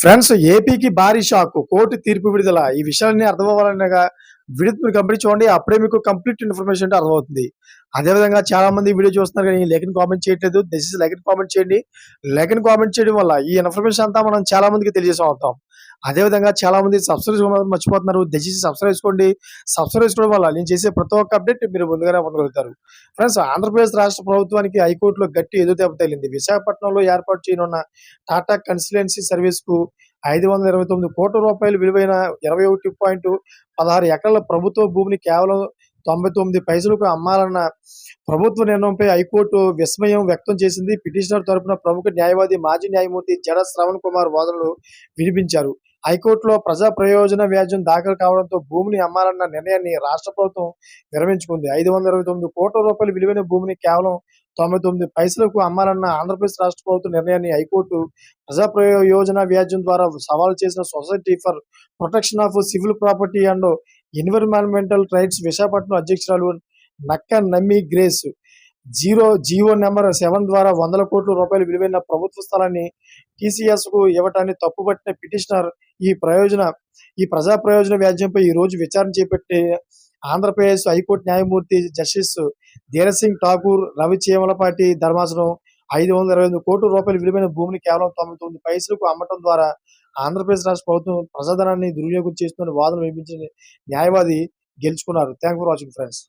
Friends ఏపీకి భారీ shock court తీర్పు విడుదల. ఈ విషయాన్ని అర్థమవ్వాలనగా వీడియో మీరు కంప్లీట్ చూడండి అప్పుడే మీకు కంప్లీట్ ఇన్ఫర్మేషన్ అంటే అర్థమవుతుంది. అదేవిధంగా చాలా మంది వీడియో చూస్తున్నారు కానీ లేఖని కామెంట్ చేయట్లేదు. దయచేసి లేఖని కామెంట్ చేయండి. లేఖని కామెంట్ చేయడం వల్ల ఈ ఇన్ఫర్మేషన్ అంతా మనం చాలా మందికి తెలియజేసాం అవుతాం. అదేవిధంగా చాలా మంది సబ్స్క్రైబ్ మర్చిపోతున్నారు. దయచేసి సబ్స్క్రైబ్ చేసుకోండి. సబ్స్క్రైబ్ చేసుకోవడం వల్ల నేను చేసే ప్రతి ఒక్క అప్డేట్ మీరు ముందుగానే పొందగలుగుతారు. ఫ్రెండ్స్ ఆంధ్రప్రదేశ్ రాష్ట్ర ప్రభుత్వానికి హైకోర్టులో గట్టి ఎదురు దెబ్బ తగిలింది. విశాఖపట్నంలో ఏర్పాటు చేయనున్న టాటా కన్సల్టెన్సీ సర్వీస్కు ఐదు వందల ఇరవై తొమ్మిది కోట్ల రూపాయలు విలువైన ఇరవై ఒకటి పాయింట్ పదహారు ఎకరాల ప్రభుత్వ భూమిని కేవలం తొంభై తొమ్మిది పైసలకు అమ్మాలన్న ప్రభుత్వ నిర్ణయంపై హైకోర్టు విస్మయం వ్యక్తం చేసింది. పిటిషనర్ తరపున ప్రముఖ న్యాయవాది మాజీ న్యాయమూర్తి జడ శ్రవణ్ కుమార్ వాదనలు వినిపించారు. హైకోర్టులో ప్రజా ప్రయోజన వ్యాజ్యం దాఖలు కావడంతో భూమిని అమ్మాలన్న నిర్ణయాన్ని రాష్ట్ర ప్రభుత్వం విరమించుకుంది. ఐదు వందల ఇరవై తొమ్మిది కోట్ల రూపాయల విలువైన భూమిని కేవలం తొంభై తొమ్మిది పైసలకు అమ్మాలన్న ఆంధ్రప్రదేశ్ రాష్ట్ర ప్రభుత్వ నిర్ణయాన్ని హైకోర్టు ప్రజా ప్రయోజన వ్యాజ్యం ద్వారా సవాల్ చేసిన society for protection of civil property and environmental rights Visakhapatnam అధ్యక్షురాలు Nakka Nammi Grace. Zero GO number seven ద్వారా వందల కోట్ల రూపాయలు విలువైన ప్రభుత్వ స్థలాన్ని టీసీఎస్కు ఇవ్వటాన్ని తప్పుపట్టిన పిటిషనర్ ఈ ప్రయోజన ఈ ప్రజా ప్రయోజన వ్యాజ్యంపై ఈ రోజు విచారణ చేపట్టే ఆంధ్రప్రదేశ్ హైకోర్టు న్యాయమూర్తి జస్టిస్ ధీరసింగ్ ఠాకూర్ రవి చేమలపాటి ధర్మాసనం ఐదు వందల ఇరవై ఎనిమిది కోట్ల రూపాయల విలువైన భూమిని కేవలం తొంభై తొమ్మిది పైసలకు అమ్మటం ద్వారా ఆంధ్రప్రదేశ్ రాష్ట్ర ప్రభుత్వం ప్రజాధనాన్ని దుర్వినియోగం చేస్తుందని వాదన వినిపించిన న్యాయవాది గెలుచుకున్నారు. Thank for watching friends